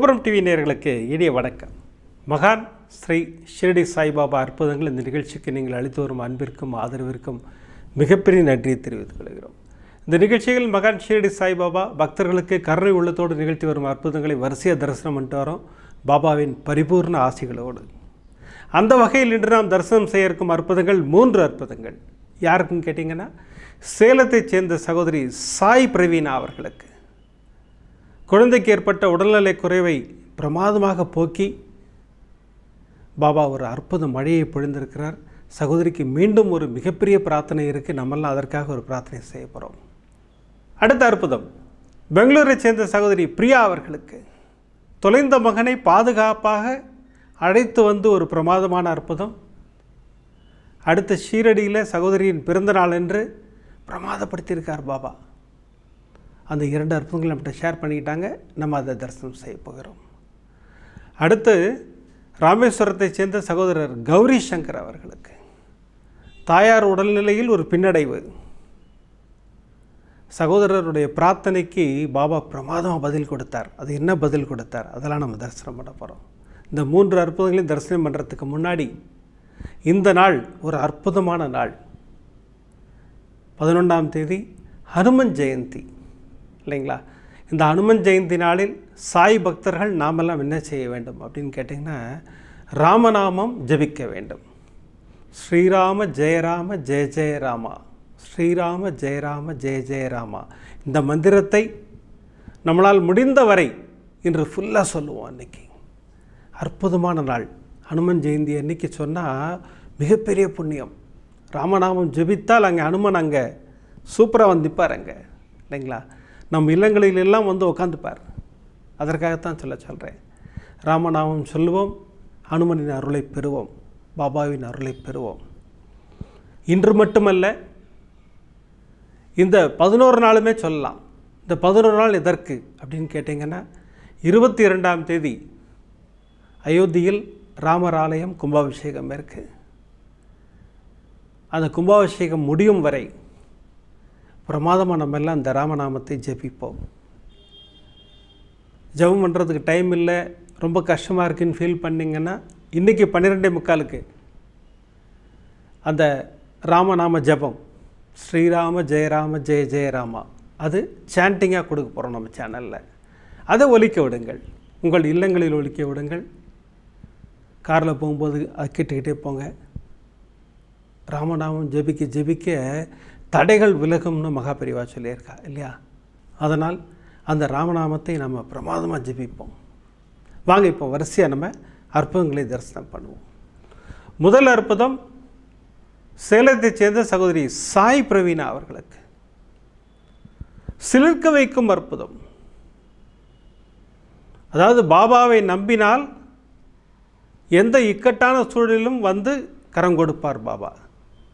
கோபுரம் டிவி நேர்களுக்கு இனிய வணக்கம். மகான் ஸ்ரீ ஷிரடி சாய்பாபா அற்புதங்கள் இந்த நிகழ்ச்சிக்கு நீங்கள் அளித்து வரும் அன்பிற்கும் ஆதரவிற்கும் மிகப்பெரிய நன்றியை தெரிவித்துக் கொள்கிறோம். இந்த நிகழ்ச்சியில் மகான் ஷிரடி சாய்பாபா பக்தர்களுக்கு கருணை உள்ளத்தோடு நிகழ்த்தி வரும் அற்புதங்களை வரிசையாக தரிசனம் பண்ணிட்டு வரோம். பாபாவின் பரிபூர்ண ஆசிகளோடு. அந்த வகையில் இன்று நாம் தரிசனம் செய்ய இருக்கும் அற்புதங்கள் மூன்று அற்புதங்கள். யாருக்குன்னு கேட்டிங்கன்னா சேலத்தைச் சேர்ந்த சகோதரி சாய் பிரவீனா அவர்களுக்கு. குழந்தைக்கு ஏற்பட்ட உடல்நலை குறைவை பிரமாதமாக போக்கி பாபா ஒரு அற்புத மழையை பொழிந்திருக்கிறார். சகோதரிக்கு மீண்டும் ஒரு மிகப்பெரிய பிரார்த்தனை இருக்குது நம்மெல்லாம் அதற்காக ஒரு பிரார்த்தனை செய்ய போகிறோம் அடுத்த அற்புதம். பெங்களூரை சேர்ந்த சகோதரி பிரியா அவர்களுக்கு தொலைந்த மகனை பாதுகாப்பாக அழைத்து வந்து ஒரு பிரமாதமான அற்புதம். அடுத்த ஷீரடியில் சகோதரியின் பிறந்த நாள் என்று பிரமாதப்படுத்தியிருக்கார் பாபா. அந்த இரண்டு அற்புதங்களை நம்மகிட்ட ஷேர் பண்ணிக்கிட்டாங்க. நம்ம அதை தரிசனம் செய்ய போகிறோம். அடுத்து ராமேஸ்வரத்தைச் சேர்ந்த சகோதரர் கௌரி சங்கர் அவர்களுக்கு. தாயார் உடல்நிலையில் ஒரு பின்னடைவு. சகோதரருடைய பிரார்த்தனைக்கு பாபா பிரமாதமாக பதில் கொடுத்தார். அது என்ன பதில் கொடுத்தார்? அதெல்லாம் நம்ம தரிசனம் பண்ண போகிறோம் இந்த மூன்று அற்புதங்களையும் தரிசனம் பண்ணுறதுக்கு முன்னாடி இந்த நாள் ஒரு அற்புதமான நாள். பதினொன்றாம் தேதி ஹனுமன் ஜெயந்தி. இல்லைங்களா? இந்த அனுமன் ஜெயந்தி நாளில் சாய் பக்தர்கள் நாமெல்லாம் என்ன செய்ய வேண்டும் அப்படின்னு கேட்டிங்கன்னா ராமநாமம் ஜபிக்க வேண்டும். ஸ்ரீராம ஜெயராம ஜெய ஜெயராமா ஸ்ரீராம ஜெயராம ஜெய ஜெயராமா இந்த மந்திரத்தை நம்மளால் முடிந்த வரை இன்று ஃபுல்லாக சொல்லுவோம் அன்னைக்கு. அற்புதமான நாள். ஹனுமன் ஜெயந்தி அன்னைக்கு சொன்னால் மிகப்பெரிய புண்ணியம். ராமநாமம் ஜெபித்தால் அங்கே ஹனுமன் அங்கே சூப்பராக வந்திப்பார் அங்கே. இல்லைங்களா? நம் இல்லங்களில் எல்லாம் வந்து உட்காந்துப்பார் அதற்காகத்தான் சொல்ல சொல்கிறேன் ராமநாமம் சொல்லுவோம் ஹனுமனின் அருளை பெறுவோம் பாபாவின் அருளை பெறுவோம். இன்று மட்டுமல்ல இந்த பதினோரு நாளுமே சொல்லலாம். இந்த பதினோரு நாள் எதற்கு அப்படின்னு கேட்டிங்கன்னா இருபத்தி இரண்டாம் தேதி அயோத்தியில் ராமர் ஆலயம் கும்பாபிஷேகம் இருக்குது அந்த கும்பாபிஷேகம் முடியும் வரை பிரமாதமாக நம்ம எல்லாம் இந்த ராமநாமத்தை ஜெபிப்போம். ஜெபம் பண்ணுறதுக்கு டைம் இல்லை ரொம்ப கஷ்டமாக இருக்குன்னு ஃபீல் பண்ணிங்கன்னா இன்றைக்கி பன்னிரெண்டே முக்காலுக்கு அந்த ராமநாம ஜெபம். ஸ்ரீராம ஜெயராம ஜெய ஜெயராமா அது சாண்டிங்காக கொடுக்க போகிறோம் நம்ம சேனலில் அதை ஒலிக்க விடுங்கள். உங்கள் இல்லங்களில் ஒலிக்க விடுங்கள். காரில் போகும்போது அது கேட்டுக்கிட்டே போங்க. ராமநாமம் ஜெபிக்க ஜெபிக்க தடைகள் விலகும்னு மகாபெரிவா சொல்லியிருக்கா இல்லையா? அதனால் அந்த ராமநாமத்தை நம்ம பிரமாதமாக ஜெபிப்போம். வாங்க இப்போ வரிசையாக நம்ம அற்புதங்களை தரிசனம் பண்ணுவோம். முதல் அற்புதம் சேலத்தைச் சேர்ந்த சகோதரி சாய் பிரவீனா அவர்களுக்கு. சிலிர்க்க வைக்கும் அற்புதம். அதாவது பாபாவை நம்பினால் எந்த இக்கட்டான சூழலிலும் வந்து கரம் கொடுப்பார் பாபா.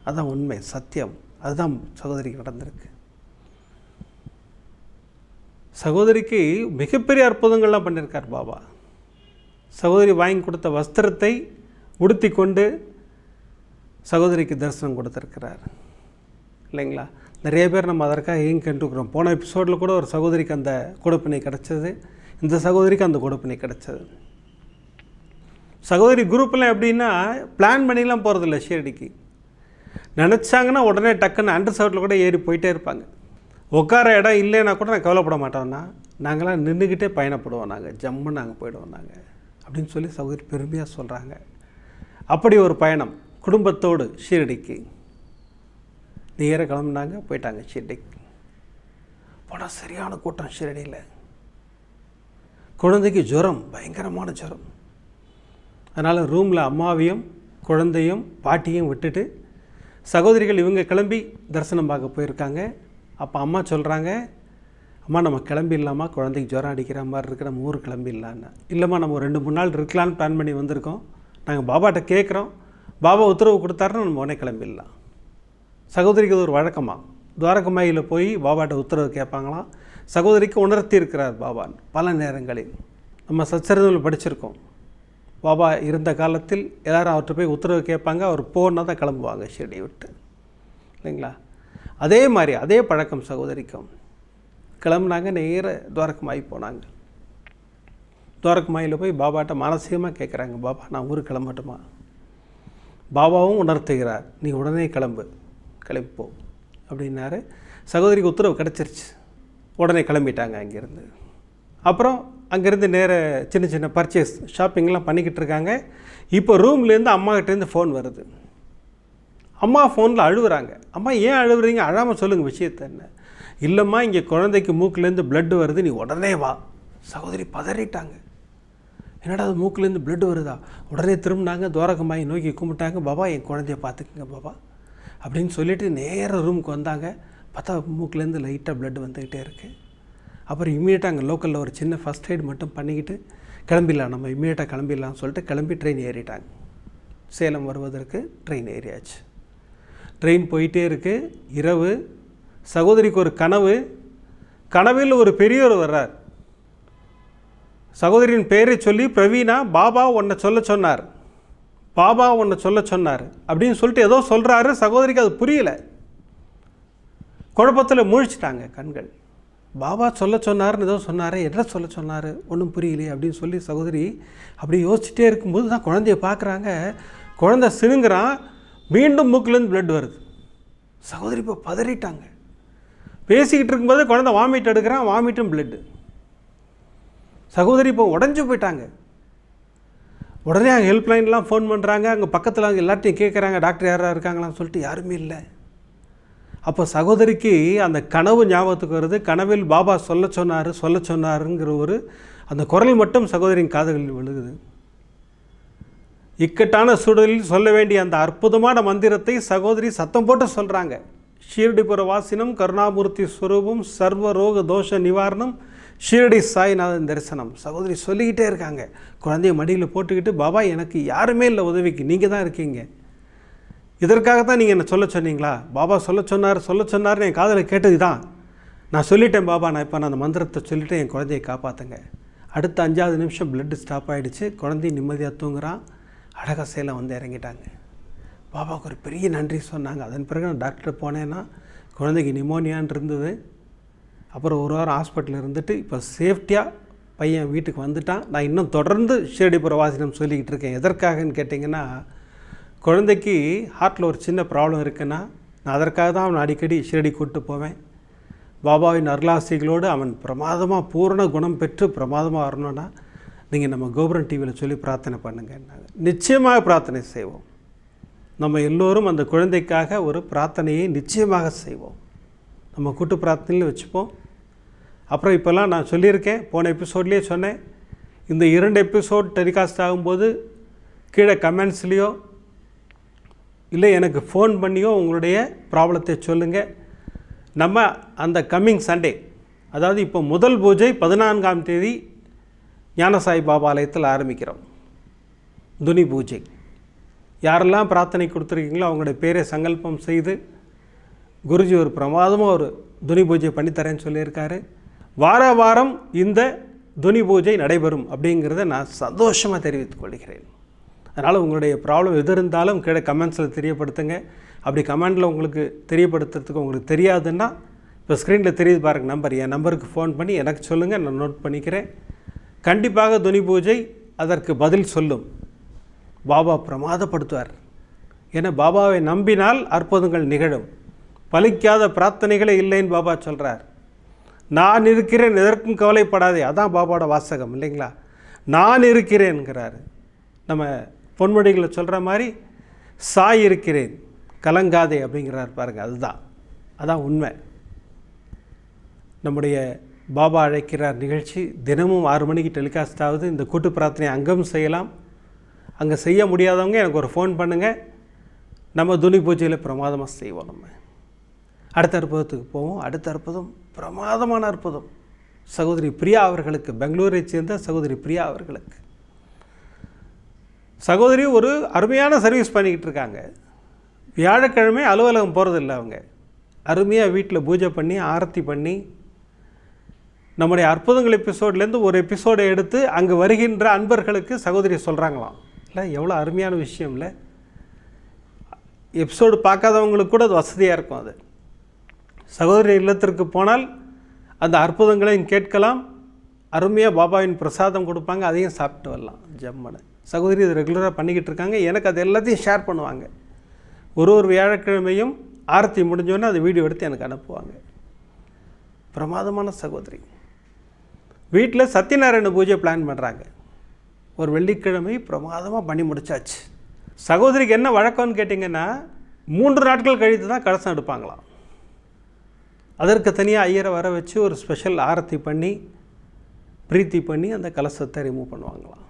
அதான் உண்மை சத்தியம். அதுதான் சகோதரிக்கு நடந்திருக்கு. சகோதரிக்கு மிகப்பெரிய அற்புதங்கள்லாம் பண்ணியிருக்கார் பாபா. சகோதரி வாங்கி கொடுத்த வஸ்திரத்தை உடுத்தி கொண்டு சகோதரிக்கு தரிசனம் கொடுத்துருக்கிறார். இல்லைங்களா? நிறைய பேர் நம்ம அதற்காக ஏன் கண்டுக்கிறோம் போன எபிசோடில் கூட ஒரு சகோதரிக்கு அந்த கொடுப்பினை கிடச்சது. இந்த சகோதரிக்கு அந்த கொடுப்பினை கிடச்சது. சகோதரி குரூப்லாம் எப்படின்னா பிளான் பண்ணிலாம் போகிறதில்ல ஷீரடிக்கு. நினச்சாங்கன்னா உடனே டக்குன்னு அண்டர் சவுட்டில் கூட ஏறி போயிட்டே இருப்பாங்க. உட்கார இடம் இல்லைன்னா கூட நான் கவலைப்பட மாட்டோம்னா நாங்களாம் நின்றுக்கிட்டே பயணப்படுவோம் நாங்கள் ஜம்முன்னு நாங்கள் போயிடுவோம் நாங்கள் அப்படின்னு சொல்லி சகோதரி பெருமையாக சொல்கிறாங்க அப்படி ஒரு பயணம் குடும்பத்தோடு ஷீரடிக்கு. நேர கிளம்புனாங்க போயிட்டாங்க ஷீரடிக்கு. போனால் சரியான கூட்டம் ஷீரடியில். குழந்தைக்கு ஜுரம் பயங்கரமான ஜுரம். அதனால் ரூமில் அம்மாவையும் குழந்தையும் பாட்டியும் விட்டுட்டு சகோதரிகள் இவங்க கிளம்பி தரிசனம் பார்க்க போயிருக்காங்க. அப்போ அம்மா சொல்கிறாங்க அம்மா நம்ம கிளம்பிடலாமா குழந்தைக்கு ஜுரம் அடிக்கிற மாதிரி இருக்குது நம்ம ஊர் கிளம்பிடலான்னு இல்லைம்மா நம்ம ரெண்டு மூணு நாள் இருக்கலான்னு பிளான் பண்ணி வந்திருக்கோம். நாங்கள் பாபாட்ட கேட்குறோம் பாபா உத்தரவு கொடுத்தாருன்னு நம்ம உடனே கிளம்பிடலாம். சகோதரிக்கு அது ஒரு வழக்கமாக துவாரகமாயில் போய் பாபாட்ட உத்தரவு கேட்பாங்களாம். சகோதரிக்கு உணர்த்தி இருக்கிறார் பாபான் பல நேரங்களில். நம்ம சச்சரிதங்கள் படிச்சிருக்கோம். பாபா இருந்த காலத்தில் எல்லாரும் அவர்கிட்ட போய் உத்தரவு கேட்பாங்க. அவர் போனால் தான் கிளம்புவாங்க ஷிரடி விட்டு. இல்லைங்களா? அதே மாதிரி அதே பழக்கம் சகோதரிக்கும். கிளம்புனாங்க நேர துவாரகமாயி போனாங்க. துவாரகமாயில் போய் பாபாட்ட மானசீகமாக கேட்குறாங்க பாபா நான் ஊருக்கு கிளம்பட்டுமா? பாபாவும் உணர்த்துகிறார். நீ உடனே கிளம்பு. கிளம்பிப்போ அப்படின்னாரு. சகோதரிக்கு உத்தரவு கிடச்சிருச்சு. உடனே கிளம்பிட்டாங்க அங்கேருந்து. அப்புறம் அங்கேருந்து நேர சின்ன சின்ன பர்ச்சேஸ் ஷாப்பிங்லாம் பண்ணிக்கிட்டு இருக்காங்க. இப்போ ரூம்லேருந்து அம்மாக்கிட்டேருந்து ஃபோன் வருது. அம்மா ஃபோனில் அழுகுறாங்க அம்மா ஏன் அழுகுறீங்க அழாமல் சொல்லுங்கள் விஷயத்த என்ன? இல்லைம்மா இங்கே குழந்தைக்கு மூக்குலேருந்து blood வருது. நீ உடனே வா. சகோதரி பதறிட்டாங்க. என்னடா அது மூக்குலேருந்து blood வருதா? உடனே திரும்பினாங்க துவாரகமாயி நோக்கி கும்பிட்டாங்க பாபா என் குழந்தைய பார்த்துக்குங்க பாபா. அப்படின்னு சொல்லிவிட்டு நேராக ரூமுக்கு வந்தாங்க. பார்த்தா மூக்கிலேருந்து லைட்டாக பிளட் வந்துக்கிட்டே இருக்குது அப்புறம் இம்மீடியட்டாக அங்கே லோக்கலில் ஒரு சின்ன ஃபஸ்ட் எய்ட் மட்டும் பண்ணிக்கிட்டு கிளம்பிடலாம். நம்ம இம்மீடியட்டாக கிளம்பிடலாம்னு சொல்லிட்டு கிளம்பி ட்ரெயின் ஏறிட்டாங்க. சேலம் வருவதற்கு ட்ரெயின் ஏறியாச்சு. ட்ரெயின் போயிட்டே இருக்குது இரவு. சகோதரிக்கு ஒரு கனவு. கனவில் ஒரு பெரியவர் வர்றார். சகோதரியின் பெயரை சொல்லி பிரவீனா பாபா உன்னை சொல்ல சொன்னார். பாபா உன்னை சொல்ல சொன்னார். அப்படின்னு சொல்லிட்டு ஏதோ சொல்கிறாரு சகோதரிக்கு அது புரியல. குழப்பத்தில் முழிச்சிட்டாங்க கண்கள். பாபா சொல்ல சொன்னார்னு ஏதோ சொன்னார் என்ன சொல்ல சொன்னார் ஒன்றும் புரியலையே அப்படின்னு சொல்லி சகோதரி அப்படி யோசிச்சுட்டே இருக்கும்போது தான் குழந்தைய பார்க்குறாங்க. குழந்த சிணுங்கிறான் மீண்டும் மூக்குலேருந்து பிளட் வருது. சகோதரி இப்போ பதறிட்டாங்க. பேசிக்கிட்டு இருக்கும்போது குழந்தை வாமிட் எடுக்கிறான் வாமிட்டும் பிளட்டு சகோதரி இப்போ உடஞ்சி போயிட்டாங்க. உடனே அங்கே ஹெல்ப்லைன்லாம் ஃபோன் பண்ணுறாங்க அங்கே பக்கத்தில் அங்கே எல்லார்ட்டையும் கேட்குறாங்க டாக்டர் யாராக இருக்காங்களான்னு சொல்லிட்டு யாருமே இல்லை. அப்போ சகோதரிக்கு அந்த கனவு ஞாபகத்துக்கு வருது. கனவில் பாபா சொல்ல சொன்னார் சொல்ல சொன்னாருங்கிற ஒரு அந்த குரல் மட்டும் சகோதரியின் காதுகளில் விழுகுது. இக்கட்டான சூழலில் சொல்ல வேண்டிய அந்த அற்புதமான மந்திரத்தை சகோதரி சத்தம் போட்டு சொல்கிறாங்க ஷீரடிபுர வாசினம் கருணாமூர்த்தி ஸ்வரூபம் சர்வ ரோக தோஷ நிவாரணம் ஷீரடி சாய்நாதன் தரிசனம். சகோதரி சொல்லிக்கிட்டே இருக்காங்க. குழந்தைய மடியில் போட்டுக்கிட்டு பாபா எனக்கு யாருமே இல்லை உதவிக்கு. நீங்கள் தான் இருக்கீங்க. இதற்காக தான் நீங்கள் என்ன சொல்ல சொன்னீங்களா? பாபா சொல்ல சொன்னார் சொல்ல சொன்னார்னு என் காதில் கேட்டது தான் நான் சொல்லிட்டேன் பாபா நான் இப்போ நான் அந்த மந்திரத்தை சொல்லிவிட்டேன் என் குழந்தையை காப்பாற்றுங்க அடுத்த அஞ்சாவது நிமிஷம் பிளட்டு ஸ்டாப் ஆகிடுச்சு குழந்தை நிம்மதியாக தூங்குறான். அழகா சேலம் வந்து இறங்கிட்டாங்க. பாபாவுக்கு ஒரு பெரிய நன்றி சொன்னாங்க. அதன் பிறகு நான் டாக்டர் போனேன்னா குழந்தைக்கு நிமோனியான்னு இருந்தது. அப்புறம் ஒரு வாரம் ஹாஸ்பிட்டலில் இருந்துட்டு இப்போ சேஃப்டியாக பையன் வீட்டுக்கு வந்துட்டான். நான் இன்னும் தொடர்ந்து ஷீரடிபுர வாசினம் சொல்லிக்கிட்டு இருக்கேன். எதற்காகன்னு கேட்டிங்கன்னா குழந்தைக்கு ஹார்ட்டில் ஒரு சின்ன ப்ராப்ளம் இருக்குன்னா நான் அதற்காக தான் அவனை அடிக்கடி ஷீரடி கூப்பிட்டு போவேன். பாபாவின் அருளாசிகளோடு அவன் பிரமாதமாக பூரண குணம் பெற்று பிரமாதமாக வரணும்னா நீங்கள் நம்ம கோபுரம் டிவியில் சொல்லி பிரார்த்தனை பண்ணுங்க நிச்சயமாக பிரார்த்தனை செய்வோம். நம்ம எல்லோரும் அந்த குழந்தைக்காக ஒரு பிரார்த்தனையை நிச்சயமாக செய்வோம். நம்ம கூட்டு பிரார்த்தனையில் வச்சுப்போம். அப்புறம் இப்போல்லாம் நான் சொல்லியிருக்கேன் போன எபிசோட்லேயே சொன்னேன். இந்த இரண்டு எபிசோட் டெலிகாஸ்ட் ஆகும்போது கீழே கமெண்ட்ஸ்லேயோ இல்லை எனக்கு ஃபோன் பண்ணியோ உங்களுடைய ப்ராப்ளத்தை சொல்லுங்கள் நம்ம அந்த கம்மிங் சண்டே அதாவது இப்போ முதல் பூஜை பதினான்காம் தேதி ஞானசாய் பாபா ஆலயத்தில் ஆரம்பிக்கிறோம். துனி பூஜை. யாரெல்லாம் பிரார்த்தனை கொடுத்துருக்கீங்களோ அவங்களுடைய பேரை சங்கல்பம் செய்து குருஜி ஒரு பிரமாதமாக ஒரு துனி பூஜை பண்ணித்தரேன்னு சொல்லியிருக்காரு. வார வாரம் இந்த துனி பூஜை நடைபெறும் அப்படிங்கிறத நான் சந்தோஷமாக தெரிவித்துக் கொள்கிறேன். அதனால் உங்களுடைய ப்ராப்ளம் எது இருந்தாலும் கீழே கமெண்ட்ஸில் தெரியப்படுத்துங்க. அப்படி கமெண்டில் உங்களுக்கு தெரியப்படுத்துறதுக்கு உங்களுக்கு தெரியாதுன்னா இப்போ ஸ்க்ரீனில் தெரியுது பாருங்கள் நம்பர் என் நம்பருக்கு ஃபோன் பண்ணி எனக்கு சொல்லுங்கள் நான் நோட் பண்ணிக்கிறேன். கண்டிப்பாக துனி பூஜை அதற்கு பதில் சொல்லும். பாபா பிரமாதப்படுத்துவார். ஏன்னா பாபாவை நம்பினால் அற்புதங்கள் நிகழும். பலிக்காத பிரார்த்தனைகளே இல்லைன்னு பாபா சொல்கிறார் நான் இருக்கிறேன் எதற்கும் கவலைப்படாதே. அதான் பாபாவோட வாசகம் இல்லைங்களா? நான் இருக்கிறேன்கிறாரு நம்ம பொன்மொழிகளை சொல்கிற மாதிரி சாய் இருக்கிறேன் கலங்காதே அப்படிங்கிறார் பாருங்கள் அதுதான். அதான் உண்மை. நம்முடைய பாபா அழைக்கிறார் நிகழ்ச்சி தினமும் ஆறு மணிக்கு டெலிகாஸ்ட் ஆகுது இந்த கூட்டு பிரார்த்தனை அங்கும் செய்யலாம். அங்கே செய்ய முடியாதவங்க எனக்கு ஒரு ஃபோன் பண்ணுங்கள் நம்ம துணி பூஜையில் பிரமாதமாக செய்வோம் நம்ம. அடுத்த அற்புதத்துக்கு போவோம். அடுத்த அற்புதம் பிரமாதமான அற்புதம். சகோதரி பிரியா அவர்களுக்கு பெங்களூரை சேர்ந்த சகோதரி பிரியா அவர்களுக்கு. சகோதரி ஒரு அருமையான சர்வீஸ் பண்ணிக்கிட்டு இருக்காங்க வியாழக்கிழமை அலுவலகம் போகிறதில்ல அவங்க. அருமையாக வீட்டில் பூஜை பண்ணி ஆரத்தி பண்ணி நம்முடைய அற்புதங்கள் எபிசோட்லேருந்து ஒரு எபிசோடை எடுத்து அங்கே வருகின்ற அன்பர்களுக்கு சகோதரி சொல்கிறாங்களாம் இல்லை எவ்வளோ அருமையான விஷயம் இல்லை எபிசோடு பார்க்காதவங்களுக்கு கூட அது வசதியாக இருக்கும் அது. சகோதரி இல்லத்திற்கு போனால் அந்த அற்புதங்களையும் கேட்கலாம். அருமையாக பாபாவின் பிரசாதம் கொடுப்பாங்க அதையும் சாப்பிட்டு வரலாம். ஜம்மனை சகோதரி இது ரெகுலராக பண்ணிக்கிட்டு இருக்காங்க. எனக்கு அது எல்லாத்தையும் ஷேர் பண்ணுவாங்க. ஒரு ஒரு வியாழக்கிழமையும் ஆரத்தி முடிஞ்சோடனே அதை வீடியோ எடுத்து எனக்கு அனுப்புவாங்க. பிரமாதமான சகோதரி. வீட்டில் சத்யநாராயண பூஜை பிளான் பண்ணுறாங்க ஒரு வெள்ளிக்கிழமை பிரமாதமாக பண்ணி முடிச்சாச்சு. சகோதரிக்கு என்ன வழக்கம்னு கேட்டிங்கன்னா மூன்று நாட்கள் கழித்து தான் கலசம் எடுப்பாங்களாம். அதற்கு தனியாக ஐயரை வர வச்சு ஒரு ஸ்பெஷல் ஆரத்தி பண்ணி பிரீத்தி பண்ணி அந்த கலசத்தை ரிமூவ் பண்ணுவாங்களாம்.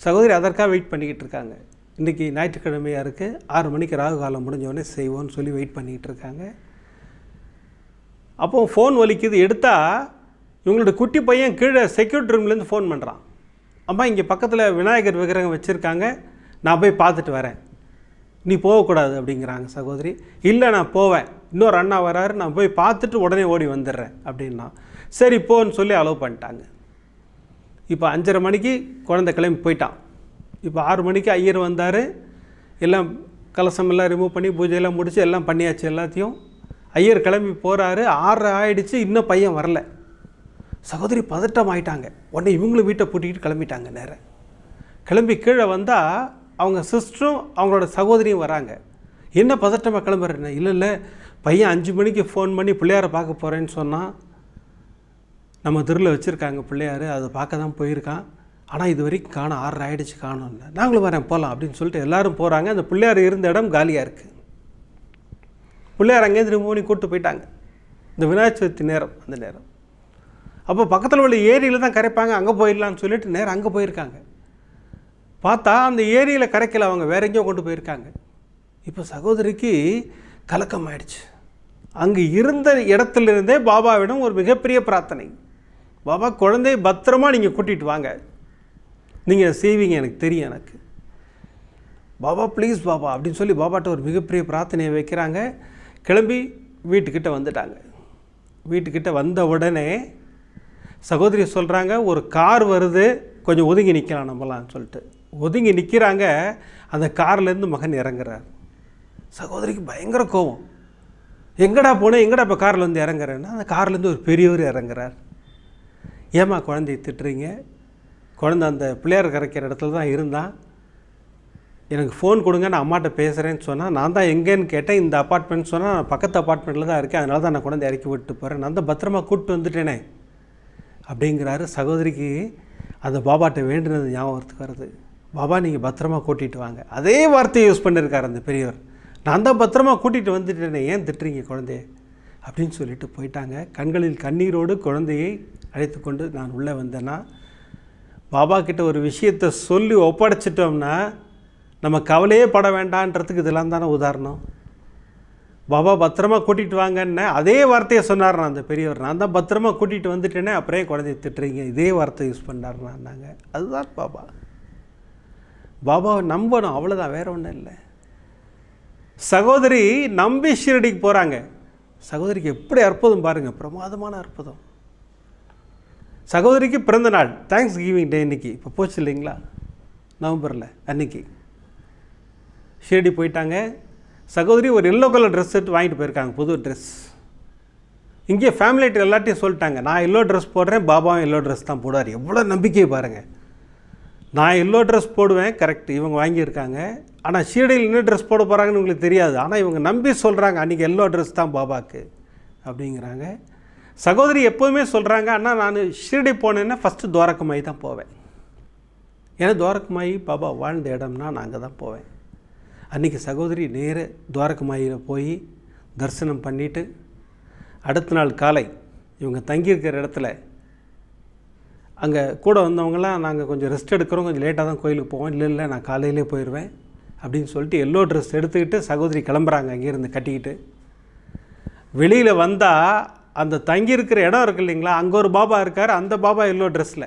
சகோதரி அதற்காக வெயிட் பண்ணிக்கிட்டு இருக்காங்க. இன்றைக்கி ஞாயிற்றுக்கிழமையாக இருக்குது ஆறு மணிக்கு ராகு காலம் முடிஞ்சவொடனே செய்வோன்னு சொல்லி வெயிட் பண்ணிக்கிட்டு இருக்காங்க. அப்போது ஃபோன் வலிக்குது. எடுத்தால் இவங்களோட குட்டி பையன் கீழே செக்யூரிட்டி ரூம்லேருந்து ஃபோன் பண்ணுறான் அம்மா இங்கே பக்கத்தில் விநாயகர் விக்கிரகம் வச்சுருக்காங்க. நான் போய் பார்த்துட்டு வரேன். நீ போகக்கூடாது அப்படிங்கிறாங்க சகோதரி. இல்லை நான் போவேன். இன்னொரு அண்ணா வராரு. நான் போய் பார்த்துட்டு உடனே ஓடி வந்துடுறேன். அப்படின்னா சரி போன்னு சொல்லி அலோவ் பண்ணிட்டாங்க. இப்போ அஞ்சரை மணிக்கு குழந்தை கிளம்பி போயிட்டான். இப்போ ஆறு மணிக்கு ஐயர் வந்தார். எல்லாம் கலசம் எல்லாம் ரிமூவ் பண்ணி பூஜையெல்லாம் முடித்து எல்லாம் பண்ணியாச்சு எல்லாத்தையும். ஐயர் கிளம்பி போகிறாரு ஆறு ஆயிடுச்சு. இன்னும் பையன் வரல. சகோதரி பதட்டம் ஆயிட்டாங்க உடனே இவங்களும் வீட்டை பூட்டிக்கிட்டு கிளம்பிட்டாங்க நேரம் கிளம்பி கீழே வந்தால் அவங்க சிஸ்டரும் அவங்களோட சகோதரியும் வராங்க. என்ன பதட்டமாக கிளம்புறேன்னு இல்லை இல்லை. பையன் அஞ்சு மணிக்கு ஃபோன் பண்ணி பிள்ளையாரை பார்க்க போகிறேன்னு சொன்னால் நம்ம தெருவில் வச்சுருக்காங்க பிள்ளையார் அதை பார்க்க தான் போயிருக்கான். ஆனால் இது வரைக்கும் காணும் ஆறு ஆகிடுச்சு காணும் இல்லை. நாங்களும் வரேன் போகலாம் அப்படின்னு சொல்லிட்டு எல்லாரும் போகிறாங்க அந்த பிள்ளையார் இருந்த இடம் காலியாக இருக்குது பிள்ளையார் அங்கேருந்து ரிமூவ் பண்ணி கூப்பிட்டு போயிட்டாங்க. இந்த விநாயகர் சதுர்த்தி நேரம் அந்த நேரம். அப்போ பக்கத்தில் உள்ள ஏரியில் தான் கரைப்பாங்க அங்கே போயிடலான்னு சொல்லிட்டு நேரம் அங்கே போயிருக்காங்க. பார்த்தா அந்த ஏரியில் கரைக்கல அவங்க வேற எங்கேயோ கொண்டு போயிருக்காங்க. இப்போ சகோதரிக்கு கலக்கம் ஆயிடுச்சு அங்கே இருந்த இடத்துலேருந்தே பாபாவிடம் ஒரு மிகப்பெரிய பிரார்த்தனை. பாபா குழந்தைய பத்திரமா நீங்கள் கூட்டிகிட்டு வாங்க. நீங்கள் செய்வீங்க எனக்கு தெரியும் எனக்கு. பாபா ப்ளீஸ் பாபா அப்படின்னு சொல்லி பாபாட்ட ஒரு மிகப்பெரிய பிரார்த்தனையை வைக்கிறாங்க. கிளம்பி வீட்டுக்கிட்ட வந்துட்டாங்க. வீட்டுக்கிட்ட வந்த உடனே சகோதரி சொல்கிறாங்க ஒரு கார் வருது கொஞ்சம் ஒதுங்கி நிற்கலாம் நம்மலாம்னு சொல்லிட்டு. ஒதுங்கி நிற்கிறாங்க அந்த கார்லேருந்து மகன் இறங்குறார். சகோதரிக்கு பயங்கர கோவம். எங்கடா போனேன் எங்கடா இப்போ காரில் வந்து இறங்குறேன்னா அந்த கார்லேருந்து ஒரு பெரியவர் இறங்குறார். ஏம்மா குழந்தைய திட்டுறீங்க? குழந்தை அந்த பிள்ளையார் கரைக்கிற இடத்துல தான் இருந்தான் எனக்கு ஃபோன் கொடுங்க நான் அம்மாட்ட பேசுகிறேன்னு சொன்னால் நான் தான் எங்கேன்னு கேட்டேன் இந்த அப்பார்ட்மெண்ட் சொன்னால் நான் பக்கத்து அப்பார்ட்மெண்ட்டில் தான் இருக்கேன் அதனால தான் நான் குழந்தை இறக்கி விட்டு போகிறேன் நான் தான் பத்திரமா கூப்பிட்டு வந்துட்டேனே. அப்படிங்கிறாரு சகோதரிக்கு அந்த பாபாட்ட வேண்டுனது ஞாபகத்துக்கு வருது. பாபா நீங்கள் பத்திரமா கூட்டிகிட்டு வாங்க. அதே வார்த்தையை யூஸ் பண்ணியிருக்காரு அந்த பெரியவர் நான் தான் பத்திரமா கூட்டிகிட்டு வந்துட்டேனே ஏன் திட்டுறீங்க குழந்தைய? அப்படின்னு சொல்லிட்டு போயிட்டாங்க. கண்களில் கண்ணீரோடு குழந்தையை அழைத்து கொண்டு நான் உள்ளே வந்தேன்னா பாபா கிட்ட ஒரு விஷயத்தை சொல்லி ஒப்படைச்சிட்டோம்னா நம்ம கவலையே பட வேண்டான்றதுக்கு இதெல்லாம் தானே உதாரணம். பாபா பத்திரமா கூட்டிகிட்டு வாங்கன்னு அதே வார்த்தையை சொன்னார்ண்ணா அந்த பெரியவர். நான் தான் பத்திரமா கூட்டிகிட்டு வந்துட்டேனே அப்புறம் குழந்தைய திட்டுறீங்க. இதே வார்த்தை யூஸ் பண்ணாருன்னாங்க அதுதான் பாபா. பாபாவை நம்பணும் அவ்வளோதான் வேற ஒன்றும் இல்லை. சகோதரி நம்பி ஷீரடிக்கு போகிறாங்க சகோதரிக்கு எப்படி அற்புதம் பாருங்கள் பிரமாதமான அற்புதம். சகோதரிக்கு பிறந்த நாள் தேங்க்ஸ் கிவிங் டே இன்னைக்கு. இப்போ போச்சு இல்லைங்களா? நவம்பரில் அன்னைக்கு. ஷிரடி போயிட்டாங்க. சகோதரி ஒரு எல்லோ கலர் ட்ரெஸ் எடுத்து வாங்கிட்டு போயிருக்காங்க புது ட்ரெஸ் இங்கே ஃபேமிலிட்டு எல்லாத்தையும் சொல்லிட்டாங்க நான் எல்லோ ட்ரெஸ் போடுறேன் பாபாவும் எல்லோ ட்ரெஸ் தான் போடுவார். எவ்வளோ நம்பிக்கை பாருங்கள் நான் எல்லோ ட்ரெஸ் போடுவேன் கரெக்ட் இவங்க வாங்கியிருக்காங்க. ஆனால் ஷீரடியில் என்ன ட்ரெஸ் போட போகிறாங்கன்னு உங்களுக்கு தெரியாது. ஆனால் இவங்க நம்பி சொல்கிறாங்க அன்றைக்கி எல்லோ ட்ரெஸ் தான் பாபாக்கு. அப்படிங்கிறாங்க. சகோதரி எப்போவுமே சொல்கிறாங்க ஆனால் நான் ஷீரடி போனேன்னா ஃபஸ்ட்டு துவாரகமாயி தான் போவேன். ஏன்னா துவாரகமாயி பாபா வாழ்ந்த இடம்னா நான் அங்கே தான் போவேன். அன்றைக்கி சகோதரி நேர துவாரகமாயில் போய் தரிசனம் பண்ணிவிட்டு அடுத்த நாள் காலை இவங்க தங்கியிருக்கிற இடத்துல அங்கே கூட வந்தவங்களாம் நாங்கள் கொஞ்சம் ரெஸ்ட் எடுக்கிறோம் கொஞ்சம் லேட்டாக தான் கோயிலுக்கு போவோம். இல்லை இல்லை நான் காலையிலே போயிடுவேன் அப்படின்னு சொல்லிட்டு எல்லோ ட்ரெஸ் எடுத்துக்கிட்டு சகோதரி கிளம்புறாங்க அங்கேருந்து கட்டிக்கிட்டு. வெளியில் வந்தால் அந்த தங்கியிருக்கிற இடம் இருக்கு இல்லைங்களா அங்கே ஒரு பாபா இருக்கார் அந்த பாபா எல்லோ ட்ரெஸ்ஸில்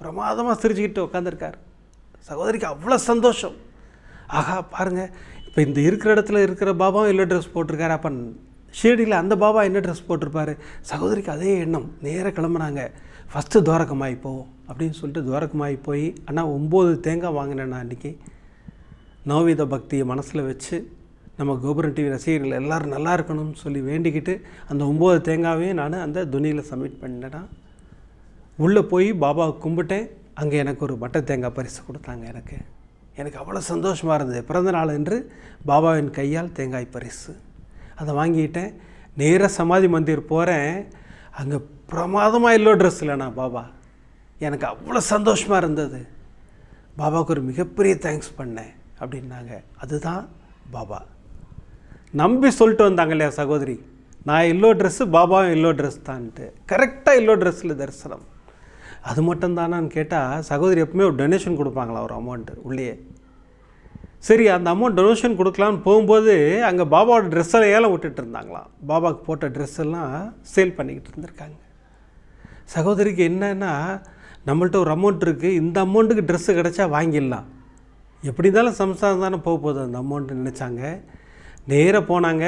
பிரமாதமாக சிரிச்சுக்கிட்டு உட்காந்துருக்கார் சகோதரிக்கு அவ்வளோ சந்தோஷம். ஆஹா பாருங்கள் இப்போ இந்த இருக்கிற இடத்துல இருக்கிற பாபாவும் எல்லோ ட்ரெஸ் போட்டிருக்காரு அப்போ ஷீர்டியில் அந்த பாபா என்ன ட்ரெஸ் போட்டிருப்பாரு? சகோதரிக்கு அதே எண்ணம். நேராக கிளம்புனாங்க ஃபஸ்ட்டு துவாரகமாயி போவோம் அப்படின்னு சொல்லிட்டு துவாரகமாயி போய் ஆனால் ஒம்பது தேங்காய் வாங்கினேன் நான் அன்றைக்கி நவவித பக்தியை மனசில் வச்சு நம்ம கோபுரம் டிவி ரசிகர்கள் எல்லோரும் நல்லா இருக்கணும்னு சொல்லி வேண்டிக்கிட்டு அந்த ஒம்பது தேங்காவையும் நான் அந்த துணியில் சப்மிட் பண்ணிட்டேன்னா உள்ளே போய் பாபாவை கும்பிட்டேன். அங்கே எனக்கு ஒரு பட்டை தேங்காய் பரிசு கொடுத்தாங்க எனக்கு. எனக்கு அவ்வளோ சந்தோஷமாக இருந்தது. பிறந்த நாள் என்று பாபாவின் கையால் தேங்காய் பரிசு. அதை வாங்கிட்டேன். நேராக சமாதி மந்திர் போகிறேன் அங்கே பிரமாதமாக எல்லோ ட்ரெஸ் இல்லைண்ணா பாபா. எனக்கு அவ்வளோ சந்தோஷமாக இருந்தது. பாபாவுக்கு ஒரு மிகப்பெரிய தேங்க்ஸ் பண்ணேன் அப்படின்னாங்க. அதுதான் பாபா. நம்பி சொல்லிட்டு வந்தாங்க இல்லையா சகோதரி? நான் எல்லோ ட்ரெஸ்ஸு பாபாவும் எல்லோ ட்ரெஸ் தான்ட்டு. கரெக்டாக எல்லோ ட்ரெஸ்ஸில் தரிசனம். அது மட்டும் தானான்னு கேட்டால் சகோதரி எப்பவுமே ஒரு டொனேஷன் கொடுப்பாங்களா ஒரு அமௌண்ட்டு உள்ளே சரி அந்த அமௌண்ட் டொனேஷன் கொடுக்கலான்னு போகும்போது அங்கே பாபாவோட ட்ரெஸ்ஸெல்லாம் ஏலம் விட்டுட்டு இருந்தாங்களாம். பாபாவுக்கு போட்ட ட்ரெஸ் எல்லாம் சேல் பண்ணிக்கிட்டு இருந்திருக்காங்க. சகோதரிக்கு என்னன்னா நம்மள்ட்ட ஒரு அமௌண்ட் இருக்குது இந்த அமௌண்ட்டுக்கு ட்ரெஸ்ஸு கிடச்சா வாங்கிடலாம். எப்படி இருந்தாலும் சம்சாரம் தானே போக போகுது அந்த அமௌண்ட்டு நினச்சாங்க. நேராக போனாங்க.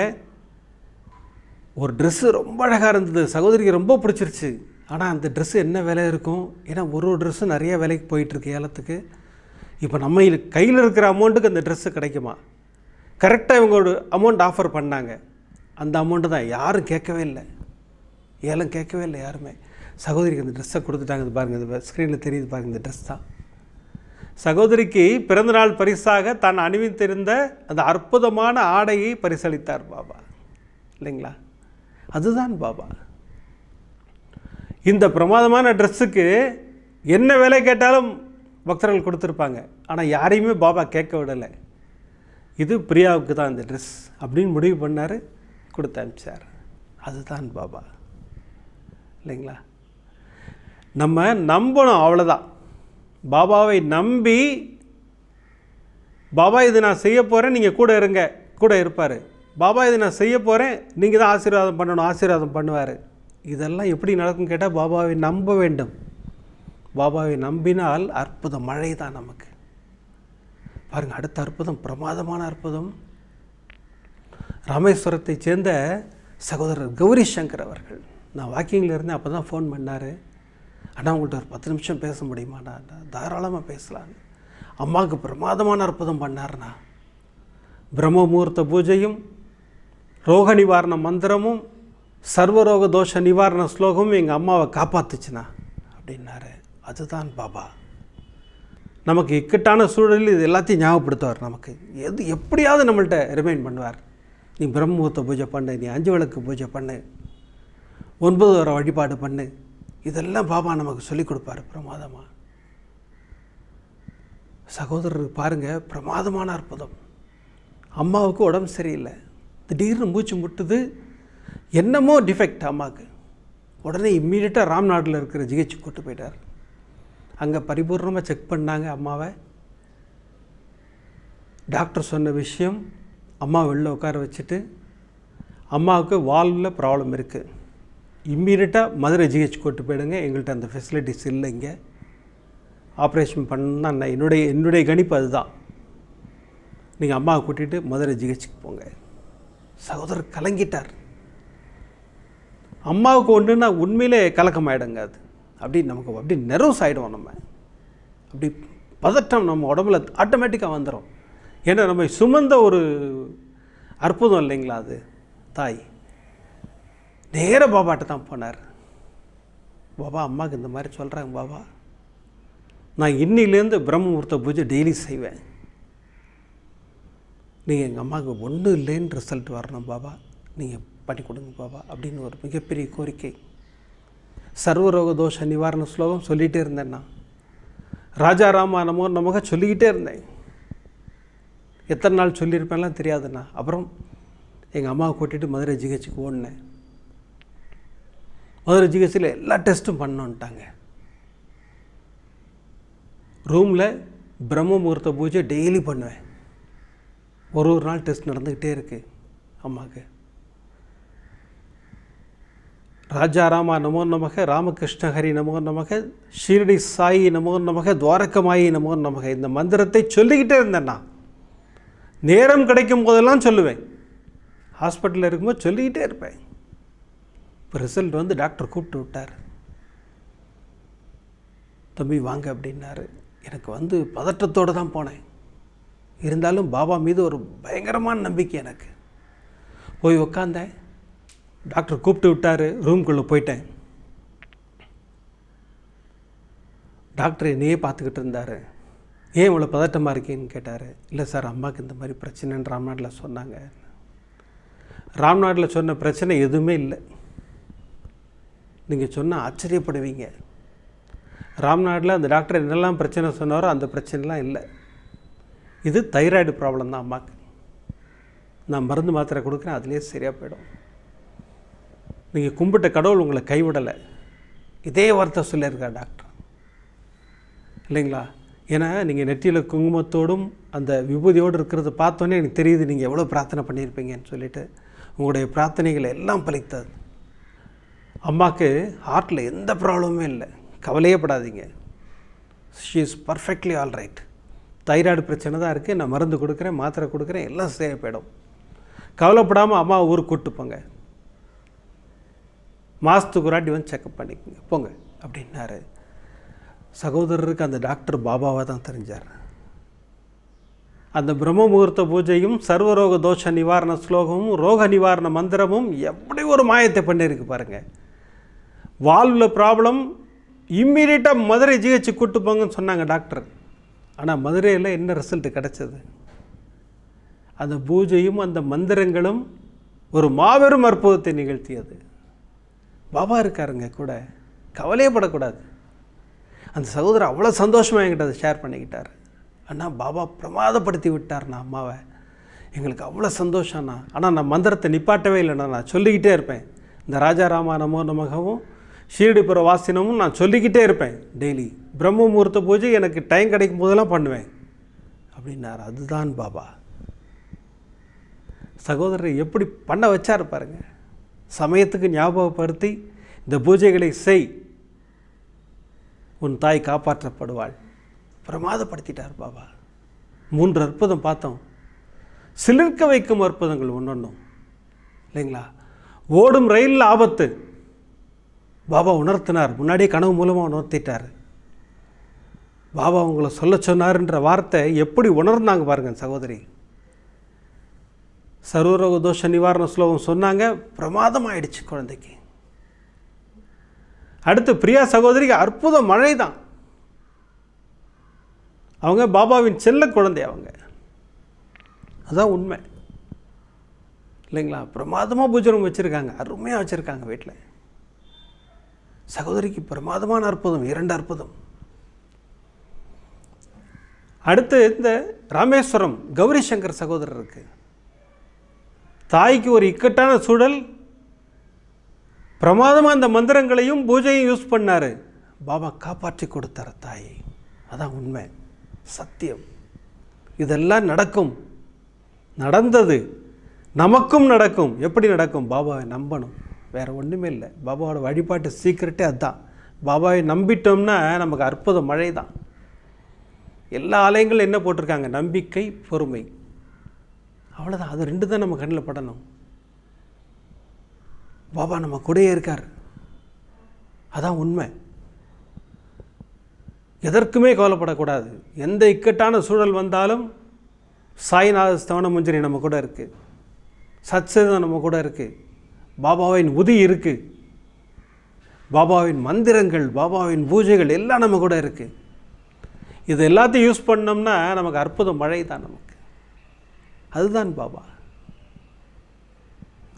ஒரு ட்ரெஸ்ஸு ரொம்ப அழகாக இருந்தது. சகோதரிக்கு ரொம்ப பிடிச்சிருச்சு. ஆனால் அந்த ட்ரெஸ்ஸு என்ன விலை இருக்கும்? ஏன்னா ஒரு ஒரு ட்ரெஸ்ஸும் நிறைய விலைக்கு போயிட்டுருக்கு ஏலத்துக்கு. இப்போ நம்ம கையில் இருக்கிற அமௌண்ட்டுக்கு அந்த ட்ரெஸ்ஸு கிடைக்குமா? கரெக்டாக இவங்களோட அமௌண்ட் ஆஃபர் பண்ணாங்க. அந்த அமௌண்ட்டு தான் யாரும் கேட்கவே இல்லை. ஏலம் கேட்கவே இல்லை யாருமே. சகோதரிக்கு அந்த ட்ரெஸ்ஸை கொடுத்துட்டாங்க. இது பாருங்கள் இது ஸ்க்ரீனில் தெரியுது பாருங்கள் இந்த ட்ரெஸ் தான். சகோதரிக்கு பிறந்தநாள் பரிசாக தான் அணிவித்திருந்த அந்த அற்புதமான ஆடையை பரிசளித்தார் பாபா. இல்லைங்களா? அதுதான் பாபா. இந்த பிரமாதமான ட்ரெஸ்ஸுக்கு என்ன விலை கேட்டாலும் பக்தர்கள் கொடுத்துருப்பாங்க. ஆனால் யாரையுமே பாபா கேட்க விடலை. இது பிரியாவுக்கு தான் இந்த ட்ரெஸ் அப்படின்னு முடிவு பண்ணார் கொடுத்து அனுப்பிச்சார். அதுதான் பாபா. இல்லைங்களா? நம்ம நம்பணும் அவ்வளோதான் பாபாவை நம்பி பாபா இது நான் செய்ய போகிறேன் நீங்கள் கூட இருங்க கூட இருப்பார். பாபா இது நான் செய்ய போகிறேன் நீங்கள் தான் ஆசீர்வாதம் பண்ணணும் ஆசீர்வாதம் பண்ணுவார். இதெல்லாம் எப்படி நடக்கும் கேட்டால் பாபாவை நம்ப வேண்டும். பாபாவை நம்பினால் அற்புத மழை தான் நமக்கு. பாருங்கள் அடுத்த அற்புதம் பிரமாதமான அற்புதம். ராமேஸ்வரத்தைச் சேர்ந்த சகோதரர் கௌரி சங்கர் அவர்கள். நான் வாக்கிங்கில் இருந்தேன் அப்போ தான் ஃபோன் பண்ணார். அண்ணா உங்கள்கிட்ட ஒரு பத்து நிமிஷம் பேச முடியுமாண்ணா தாராளமாக பேசலான்னு. அம்மாவுக்கு பிரமாதமான அற்புதம் பண்ணார்ண்ணா. பிரம்ம முகூர்த்த பூஜையும் ரோக நிவாரண மந்திரமும் சர்வரோக தோஷ நிவாரண ஸ்லோகமும் எங்கள் அம்மாவை காப்பாத்துச்சுண்ணா அப்படின்னாரு. அதுதான் பாபா. நமக்கு இக்கட்டான சூழலில் இது எல்லாத்தையும் ஞாபகப்படுத்துவார் நமக்கு. எது எப்படியாவது நம்மள்ட்ட ரிமைண்ட் பண்ணுவார். நீ பிரம்ம பூஜை பண்ணு நீ அஞ்சு விளக்கு பூஜை பண்ணு ஒன்பது வர வழிபாடு பண்ணு. இதெல்லாம் பாபா நமக்கு சொல்லிக் கொடுப்பார் பிரமாதமாக சகோதரர் பாருங்கள் பிரமாதமான அற்புதம். அம்மாவுக்கு உடம்பு சரியில்லை. திடீர்னு மூச்சு முட்டுது. என்னமோ டிஃபெக்ட் அம்மாவுக்கு உடனே இம்மீடியட்டாக ராம்நாட்டில் இருக்கிற ஜிஹெச் கூட்டு போயிட்டார். அங்கே பரிபூர்ணமாக செக் பண்ணாங்க அம்மாவை. டாக்டர் சொன்ன விஷயம் அம்மா வெளில உட்கார வச்சுட்டு அம்மாவுக்கு வால்வில் ப்ராப்ளம் இருக்குது இம்மீடியட்டாக மதுரை ஜிஹெச் கூட்டு போயிடுங்க எங்கள்கிட்ட அந்த ஃபெசிலிட்டிஸ் இல்லை இங்கே. ஆப்ரேஷன் பண்ணால் நான் என்னுடைய என்னுடைய கணிப்பு அதுதான். நீங்கள் அம்மாவை கூட்டிகிட்டு மதுரை ஜிஹெச்சுக்கு போங்க. சகோதரர் கலங்கிட்டார். அம்மாவுக்கு ஒன்றுன்னா உண்மையிலே கலக்கமாயிடுங்க அது. அப்படி நமக்கு அப்படி நெர்வஸ் ஆகிடுவோம் நம்ம. அப்படி பதட்டம் நம்ம உடம்புல ஆட்டோமேட்டிக்காக வந்துடும் ஏன்னா நம்ம சுமந்த ஒரு அற்புதம் இல்லைங்களா அது? தாய். நேர பாபாட்ட தான் போனார். பாபா அம்மாவுக்கு இந்த மாதிரி சொல்கிறாங்க பாபா. நான் இன்னிலேருந்து பிரம்மமுகூர்த்த பூஜை டெய்லி செய்வேன். நீங்கள் எங்கள் அம்மாவுக்கு ஒன்றும் இல்லைன்னு ரிசல்ட் வரணும் பாபா. நீங்கள் பண்ணி கொடுங்க பாபா அப்படின்னு ஒரு மிகப்பெரிய கோரிக்கை. சர்வரோக தோஷ நிவாரண ஸ்லோகம் சொல்லிகிட்டே இருந்தேன் நான் ராஜாராமா நமோ நமக சொல்லிக்கிட்டே இருந்தேன். எத்தனை நாள் சொல்லியிருப்பேன்லாம் தெரியாதுண்ணா. அப்புறம் எங்கள் அம்மாவை கூட்டிகிட்டு மதுரை ஜிஹெச்சுக்கு ஓடினேன். மதுரை ஜிஹெச்சில் எல்லா டெஸ்ட்டும் பண்ணோன்ட்டாங்க. ரூமில் பிரம்ம முகூர்த்த பூஜை டெய்லி பண்ணுவேன். ஒரு ஒரு நாள் டெஸ்ட் நடந்துக்கிட்டே இருக்குது அம்மாவுக்கு. ராஜாராமா நமோ நமக ராமகிருஷ்ண ஹரி நமோ நமக ஷீரடி சாயி நமோ நமக துவாரகமாயி நமோ நமக. இந்த மந்திரத்தை சொல்லிக்கிட்டே இருந்தேன் நான் நேரம் கிடைக்கும் போதெல்லாம் சொல்லுவேன். ஹாஸ்பிட்டலில் இருக்கும்போது சொல்லிக்கிட்டே இருப்பேன். இப்போ ரிசல்ட் வந்து டாக்டர் கூப்பிட்டு விட்டார். தம்பி வாங்க அப்படின்னாரு. எனக்கு வந்து பதட்டத்தோடு தான் போனேன். இருந்தாலும் பாபா மீது ஒரு பயங்கரமான நம்பிக்கை எனக்கு. போய் உக்காந்தேன். டாக்டர் கூப்பிட்டு விட்டார் ரூம்குள்ளே போயிட்டேன். டாக்டர் என்னையே பார்த்துக்கிட்டு இருந்தார். ஏன் இவ்வளோ பதட்டமாக இருக்கேன்னு கேட்டார். இல்லை சார் அம்மாவுக்கு இந்த மாதிரி பிரச்சனைன்னு ராம்நாட்டில் சொன்னாங்க. ராம்நாட்டில் சொன்ன பிரச்சனை எதுவுமே இல்லை. நீங்கள் சொன்னால் ஆச்சரியப்படுவீங்க. ராம்நாட்டில் அந்த டாக்டர் என்னெல்லாம் பிரச்சனை சொன்னாரோ அந்த பிரச்சனைலாம் இல்லை. இது தைராய்டு ப்ராப்ளம் தான் அம்மாவுக்கு நான் மருந்து மாத்திரை கொடுக்குறேன் அதுலேயே சரியாக போயிடும். நீங்கள் கும்பிட்ட கடவுள் உங்களை கைவிடலை. இதே வார்த்தை சொல்லியிருக்கார் டாக்டர். இல்லைங்களா? ஏன்னா நீங்கள் நெற்றியில் குங்குமத்தோடும் அந்த விபூதியோடு இருக்கிறத பார்த்தோன்னே எனக்கு தெரியுது நீங்கள் எவ்வளோ பிரார்த்தனை பண்ணியிருப்பீங்கன்னு சொல்லிட்டு. உங்களுடைய பிரார்த்தனைகளை எல்லாம் பழித்தது அம்மாவுக்கு ஹார்ட்டில் எந்த ப்ராப்ளமுமே இல்லை. கவலையே படாதீங்க. She is perfectly all right thyroid பிரச்சனை தான் இருக்குது நான் மருந்து கொடுக்குறேன் மாத்திரை கொடுக்குறேன் எல்லாம் சரியாக போயிடும். கவலைப்படாமல் அம்மா ஊருக்கு கூப்பிட்டுப்போங்க மாதத்துக்கு ஒரு வாட்டி வந்து செக்கப் பண்ணிக்கோங்க. போங்க. அப்படின்னாரு. சகோதரருக்கு அந்த டாக்டர் பாபாவாக தான் தெரிஞ்சார். அந்த பிரம்ம முகூர்த்த பூஜையும் சர்வரோக தோஷ நிவாரண ஸ்லோகமும் ரோக நிவாரண மந்திரமும் எப்படி ஒரு மாயத்தை பண்ணியிருக்கு பாருங்கள் வால்வில் ப்ராப்ளம் இம்மீடியட்டாக மதுரை ஜிஹெச்சு கூட்டு போங்கன்னு சொன்னாங்க டாக்டர் ஆனால் மதுரையில் என்ன ரிசல்ட் கிடச்சது? அந்த பூஜையும் அந்த மந்திரங்களும் ஒரு மாபெரும் அற்புதத்தை நிகழ்த்தியது. பாபா இருக்காருங்க கூட. கவலையே படக்கூடாது அந்த சகோதரர் அவ்வளோ சந்தோஷமாக என்கிட்ட அதை ஷேர் பண்ணிக்கிட்டார். அண்ணா பாபா பிரமாதப்படுத்தி விட்டார்ண்ணா அம்மாவை. எங்களுக்கு அவ்வளோ சந்தோஷம்ண்ணா. ஆனால் நான் மந்திரத்தை நிப்பாட்டவே இல்லைண்ணா. நான் சொல்லிக்கிட்டே இருப்பேன். இந்த ராஜாராமா நமோ நமகவும் ஷீரடிபுர வாசினமும் நான் சொல்லிக்கிட்டே இருப்பேன். டெய்லி பிரம்ம முகூர்த்த பூஜை எனக்கு டைம் கிடைக்கும் போதெல்லாம் பண்ணுவேன். அப்படின்னார். அதுதான் பாபா. சகோதரரை எப்படி பண்ண வச்சா இருப்பாருங்க சமயத்துக்கு ஞாபகப்படுத்தி இந்த பூஜைகளை செய். உன் தாய் காப்பாற்றப்படுவாள். பிரமாதப்படுத்திட்டார் பாபா. மூன்று அற்புதம் பார்த்தோம். சிலிர்க்க வைக்கும் அற்புதங்கள் ஒன்றொன்றும் இல்லைங்களா? ஓடும் ரயிலில் ஆபத்து. பாபா உணர்த்தினார். முன்னாடியே கனவு மூலமாக உணர்த்திட்டார். பாபா உங்களை சொல்ல சொன்னார்ன்ற வார்த்தை எப்படி உணர்ந்தாங்க பாருங்க சகோதரி. சர்வரோக தோஷ நிவாரண ஸ்லோகம் சொன்னாங்க பிரமாதம் ஆயிடுச்சு குழந்தைக்கு. அடுத்து பிரியா சகோதரிக்கு அற்புத மழை தான் அவங்க பாபாவின் செல்ல குழந்தை அவங்க. அதுதான் உண்மை. இல்லைங்களா? பிரமாதமாக பூஜனம் வச்சுருக்காங்க அருமையாக வச்சுருக்காங்க வீட்டில் சகோதரிக்கு பிரமாதமான அற்புதம் இரண்டு அற்புதம். அடுத்து இந்த ராமேஸ்வரம் கௌரி சங்கர் சகோதரருக்கு தாய்க்கு ஒரு இக்கட்டான சூழல். பிரமாதமாக அந்த மந்திரங்களையும் பூஜையும் யூஸ் பண்ணார். பாபா காப்பாற்றி கொடுத்தார் தாயை. அதான் உண்மை. சத்தியம். இதெல்லாம் நடக்கும். நடந்தது. நமக்கும் நடக்கும். எப்படி நடக்கும்? பாபாவை நம்பணும். வேறு ஒன்றுமே இல்லை. பாபாவோட வழிபாட்டு சீக்கிரட்டே அதுதான் பாபாவை நம்பிட்டோம்னா நமக்கு அற்புத மழை தான் எல்லா ஆலயங்களும் என்ன போட்டிருக்காங்க? நம்பிக்கை பொறுமை. அவ்வளோதான் அது ரெண்டு தான் நம்ம கண்ணில் படணும். பாபா நம்ம கூடயே இருக்கார். அதான் உண்மை. எதற்குமே கவலைப்படக்கூடாது. எந்த இக்கட்டான சூழல் வந்தாலும் சாய்நாத ஸ்தவன மஞ்சரி நம்ம கூட இருக்குது சத்சதம் நம்ம கூட இருக்குது பாபாவின் உதி இருக்குது பாபாவின் மந்திரங்கள் பாபாவின் பூஜைகள் எல்லாம் நம்ம கூட இருக்குது இது எல்லாத்தையும் யூஸ் பண்ணோம்னா நமக்கு அற்புத மழை தான் நமக்கு. அதுதான் பாபா.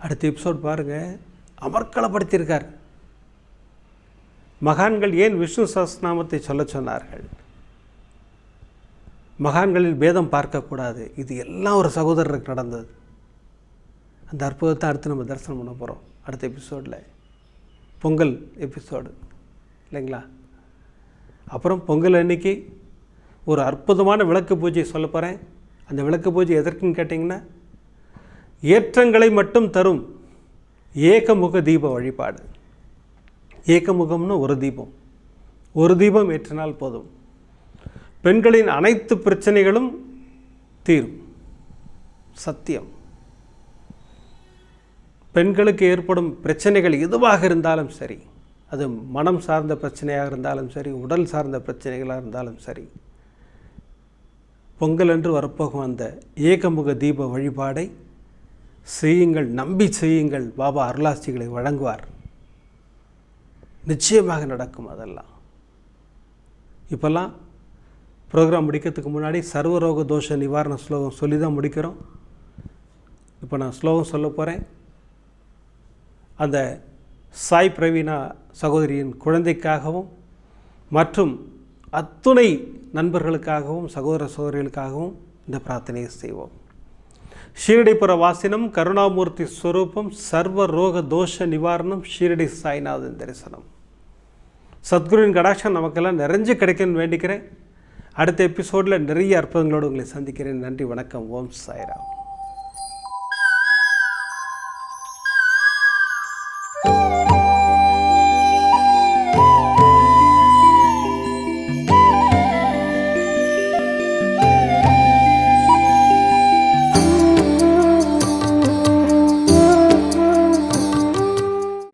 அடுத்த எபிசோட் பாருங்கள் அமர்க்களப்படுத்தியிருக்கார். மகான்கள் ஏன் விஷ்ணு சஹஸ்ரநாமத்தை சொல்ல சொன்னார்கள்? மகான்களில் பேதம் பார்க்கக்கூடாது. இது எல்லாம் ஒரு சகோதரருக்கு நடந்தது. அந்த அற்புதத்தை அடுத்து நம்ம தரிசனம் பண்ண போகிறோம் அடுத்த எபிசோடில் பொங்கல் எபிசோடு இல்லைங்களா? அப்புறம் பொங்கல் அன்னைக்கு ஒரு அற்புதமான விளக்கு பூஜை சொல்ல போகிறேன் அந்த விளக்கு பூஜை எதற்குன்னு கேட்டிங்கன்னா ஏற்றங்களை மட்டும் தரும் ஏகமுக தீப வழிபாடு. ஏகமுகம்னு ஒரு தீபம். ஒரு தீபம் ஏற்றினால் போதும். பெண்களின் அனைத்து பிரச்சனைகளும் தீரும். சத்தியம். பெண்களுக்கு ஏற்படும் பிரச்சனைகள் எதுவாக இருந்தாலும் சரி அது மனம் சார்ந்த பிரச்சனையாக இருந்தாலும் சரி உடல் சார்ந்த பிரச்சனைகளாக இருந்தாலும் சரி பொங்கல் அன்று வரப்போகும் அந்த ஏகமுக தீப வழிபாடை செய்யுங்கள் நம்பி செய்யுங்கள். பாபா அருளாசிகளை வழங்குவார். நிச்சயமாக நடக்கும் அதெல்லாம். இப்போல்லாம் ப்ரோக்ராம் முடிக்கிறதுக்கு முன்னாடி சர்வரோக தோஷ நிவாரண ஸ்லோகம் சொல்லி தான் முடிக்கிறோம். இப்போ நான் ஸ்லோகம் சொல்ல போகிறேன் அந்த சாய் பிரவீனா சகோதரியின் குழந்தைக்காகவும் மற்றும் அத்துணை நண்பர்களுக்காகவும் சகோதர சகோதரிகளுக்காகவும் இந்த பிரார்த்தனையை செய்வோம். ஷீரடிபுர வாசினம் கருணாமூர்த்தி ஸ்வரூபம் சர்வ ரோக தோஷ நிவாரணம் ஷீரடி சாய்நாதன் தரிசனம். சத்குருவின் கடாட்சம் நமக்கெல்லாம் நிறைஞ்சு கிடைக்கணும்னு வேண்டிக்கிறேன். அடுத்த எபிசோடில் நிறைய அற்புதங்களோடு உங்களை சந்திக்கிறேன். நன்றி வணக்கம். ஓம் சாய்ராம்.